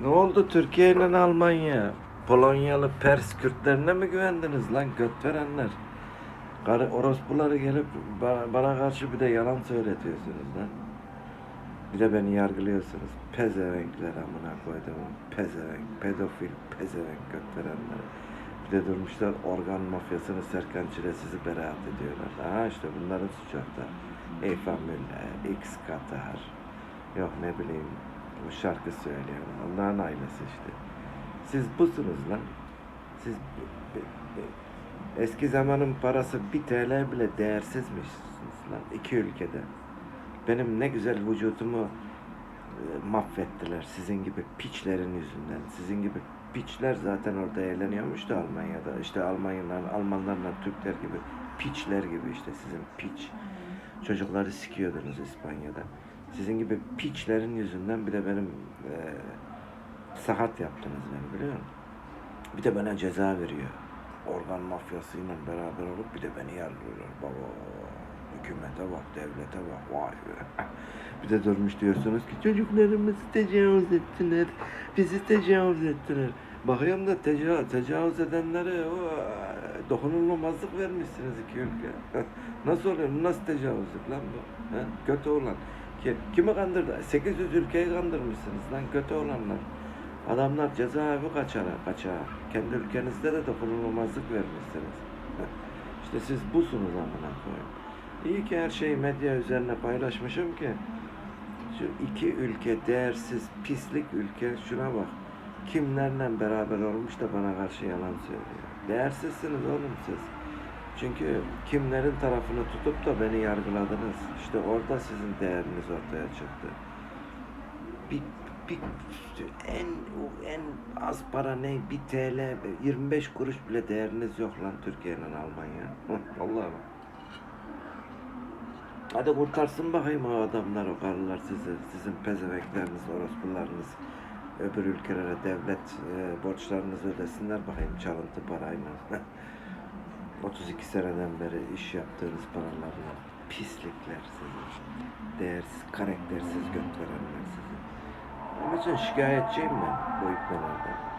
Ne oldu Türkiye ile Almanya? Polonyalı Pers Kürtlerine mi güvendiniz lan göt verenler? Orospuları gelip bana, karşı bir de yalan söyletiyorsunuz lan. Bir de beni yargılıyorsunuz. Pezevenkler amına koydum. Pezevenk, pedofil, pezevenk göt verenler. Bir de durmuşlar organ mafyasını Serkan Çile sizi beraat ediyorlar. Aha işte bunların suçu hatta. Ey Famille, X Katar. Yok ne bileyim bu şarkı söylüyor. Onların ailesi işte. Siz busunuz lan. Siz eski zamanın parası bir TL bile değersizmişsiniz lan iki ülkede. Benim ne güzel vücudumu e, mahvettiler sizin gibi piçlerin yüzünden. Sizin gibi piçler zaten orada eğleniyormuş da Almanya'da. İşte Almanyalar, Almanlarla Türkler gibi piçler gibi işte sizin piç. Çocukları sikiyordunuz İspanya'da. Sizin gibi piçlerin yüzünden bir de benim e, sakat yaptınız beni biliyor musun? Bir de bana ceza veriyor. Organ mafyasıyla beraber olup bir de beni yargılıyorlar. Baba hükümete bak, devlete bak. Vay be. Bir de durmuş diyorsunuz ki çocuklarımızı tecavüz ettiler. Bizi tecavüz ettiler. Bakıyorum da tecavüz, tecavüz edenlere o, dokunulmazlık vermişsiniz iki ülke. Nasıl oluyor? Nasıl tecavüzlük lan bu? He? Kötü olan. Ki- Kimi kandırdı? 800 ülkeyi kandırmışsınız lan kötü olanlar. Adamlar cezaevi kaçara, kaçağa. Kendi ülkenizde de dokunulmazlık vermişsiniz. İşte siz busunuz amına koyayım. İyi ki her şeyi medya üzerine paylaşmışım ki. Şu iki ülke değersiz, pislik ülke şuna bak. Kimlerle beraber olmuş da bana karşı yalan söylüyor. Değersizsiniz oğlum siz. Çünkü kimlerin tarafını tutup da beni yargıladınız. İşte orada sizin değeriniz ortaya çıktı. Bir, bir en en az para ne? Bir TL, 25 kuruş bile değeriniz yok lan Türkiye'nin Almanya. Vallahi bak. Hadi kurtarsın bakayım o adamlar, o karılar sizi, sizin pezevekleriniz, orospularınız. Öbür ülkelere devlet e, borçlarınızı ödesinler bakayım çalıntı parayla. 32 seneden beri iş yaptığınız paralarla pislikler sizin. Değersiz, karaktersiz göt sizin. Onun için şikayetçiyim ben bu ipnelerden.